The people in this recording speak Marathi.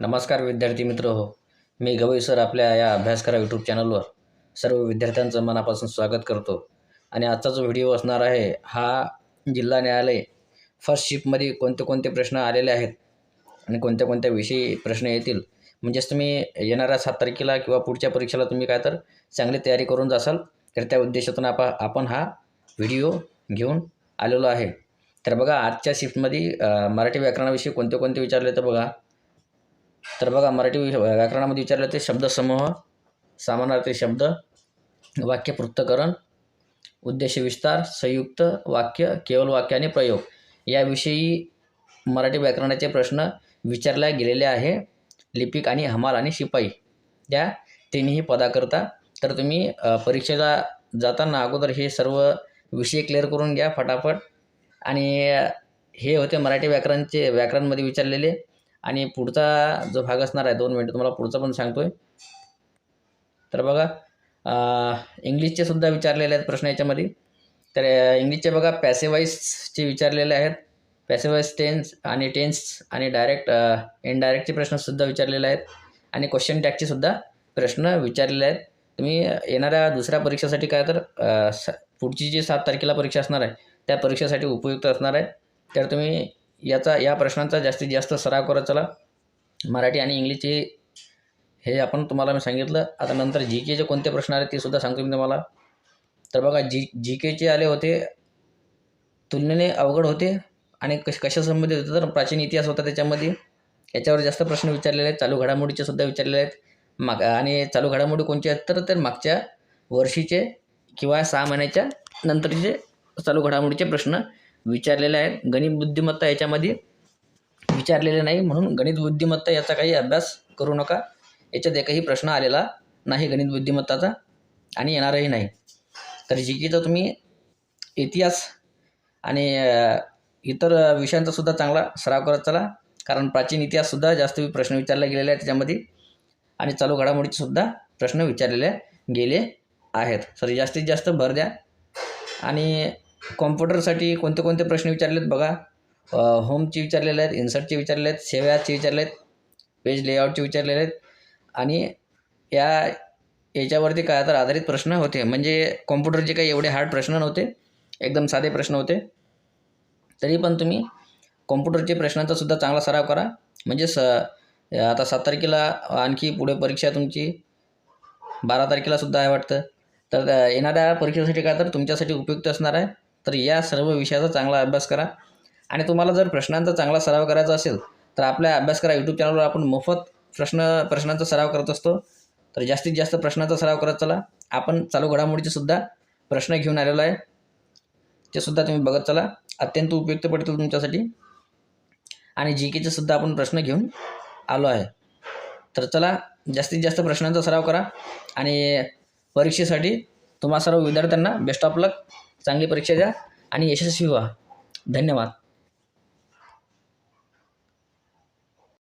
नमस्कार विद्यार्थी मित्र हो. मी गवई सर आपल्या या अभ्यास करा यूट्यूब चॅनलवर सर्व विद्यार्थ्यांचं मनापासून स्वागत करतो. आणि आजचा जो व्हिडिओ असणार आहे हा जिल्हा न्यायालय फर्स्ट शिफ्टमध्ये कोणते कोणते प्रश्न आलेले आहेत आणि कोणत्या कोणत्या विषयी प्रश्न येतील म्हणजेच तुम्ही येणाऱ्या सात तारखेला किंवा पुढच्या परीक्षेला तुम्ही काय तर चांगली तयारी करून जासाल तर त्या उद्देशातून आपा आपण हा व्हिडिओ घेऊन आलेलो आहे. तर बघा आजच्या शिफ्टमध्ये मराठी व्याकरणाविषयी कोणते कोणते विचारले तर बघा तर बघा मराठी व्याकरणामध्ये विचारले ते शब्दसमूह सामानार्थी शब्द वाक्य पृथ्थकरण उद्देश विस्तार संयुक्त वाक्य केवळ वाक्य आणि प्रयोग याविषयी मराठी व्याकरणाचे प्रश्न विचारल्या गेलेले आहे. लिपिक आणि हमाल आणि शिपाई या तिन्ही पदाकरता. तर तुम्ही परीक्षेला जाताना अगोदर हे सर्व विषय क्लिअर करून घ्या फटाफट. आणि हे होते मराठी व्याकरणचे व्याकरणमध्ये विचारलेले आणि पुढचा जो भाग असणार आहे दोन मिनटं तुम्हाला पुढचा पण सांगतो आहे तर बघा इंग्लिशचे सुद्धा विचारलेले आहेत प्रश्न याच्यामध्ये. तर इंग्लिशचे बघा पॅसेवाईजचे विचारलेले आहेत. पॅसेवाईज टेन्स आणि टेन्स आणि डायरेक्ट इनडायरेक्टचे प्रश्नसुद्धा विचारलेले आहेत. आणि क्वेश्चन टॅगचे सुद्धा प्रश्न विचारलेले आहेत. तुम्ही येणाऱ्या दुसऱ्या परीक्षेसाठी काय तर स पुढची जी सात तारखेला परीक्षा असणार आहे त्या परीक्षेसाठी उपयुक्त असणार आहे. तर तुम्ही याचा या प्रश्नांचा जास्तीत जास्त सराव करत चला. मराठी आणि इंग्लिशचे हे आपण तुम्हाला मी सांगितलं. आता नंतर जी केचे कोणते प्रश्न आले ते सुद्धा सांगतो मी तुम्हाला. तर बघा जी जी केचे आले होते तुलनेने अवघड होते आणि कश कशा संबंधित होते तर प्राचीन इतिहास होता त्याच्यामध्ये. याच्यावर जास्त प्रश्न विचारलेले आहेत चालू घडामोडीचे सुद्धा विचारलेले आहेत. माग आणि चालू घडामोडी कोणचे आहेत तर तर मागच्या वर्षीचे किंवा सहा महिन्याच्या नंतरचे चालू घडामोडीचे प्रश्न विचारलेले आहेत गणित बुद्धिमत्ता याच्यामध्ये विचारलेले नाही म्हणून गणित बुद्धिमत्ता याचा काही अभ्यास करू नका. याच्यात एकही प्रश्न आलेला नाही गणित बुद्धिमत्ताचा आणि येणारही नाही. तर जी तुम्ही इतिहास आणि इतर विषयांचा सुद्धा चांगला सराव करत चला. कारण प्राचीन इतिहाससुद्धा जास्त प्रश्न विचारले गेलेले आहेत त्याच्यामध्ये आणि चालू घडामोडीचेसुद्धा प्रश्न विचारलेले गेले आहेत. तर जास्तीत जास्त भर द्या. आणि कॉम्प्युटरसाठी कोणते कोणते प्रश्न विचारलेत बघा. होमचे विचारलेले आहेत इन्सर्टचे विचारले आहेत सेव्याचे विचारले आहेत पेज लेआउटचे विचारलेले आहेत. आणि या याच्यावरती काय तर आधारित प्रश्न होते. म्हणजे कॉम्प्युटरचे काही एवढे हार्ड प्रश्न नव्हते. एकदम साधे प्रश्न होते. तरी पण तुम्ही कॉम्प्युटरचे प्रश्नांचा सुद्धा चांगला सराव करा. म्हणजे स आता सात तारखेला आणखी पुढे परीक्षा तुमची बारा तारखेला सुद्धा आहे वाटतं. तर येणाऱ्या परीक्षेसाठी काय तर तुमच्यासाठी उपयुक्त असणार आहे. तर या सर्व विषयाचा चांगला अभ्यास करा. आणि तुम्हाला जर प्रश्नांचा चांगला सराव करायचा असेल तर आपल्या अभ्यास करा यूट्यूब चॅनलवर आपण मोफत प्रश्न प्रश्नांचा सराव करत असतो. तर जास्तीत जास्त प्रश्नांचा सराव करत चला. आपण चालू घडामोडीचे सुद्धा प्रश्न घेऊन आलेलो आहे. ते सुद्धा तुम्ही बघत चला. अत्यंत उपयुक्त पडतील तुमच्यासाठी. आणि जी केचे सुद्धा आपण प्रश्न घेऊन आलो आहे. तर चला जास्तीत जास्त प्रश्नांचा सराव करा. आणि परीक्षेसाठी तुम्हा सर्व विद्यार्थ्यांना बेस्ट ऑफ लक चांगली परीक्षा द्या आणि यशस्वी व्हा. धन्यवाद.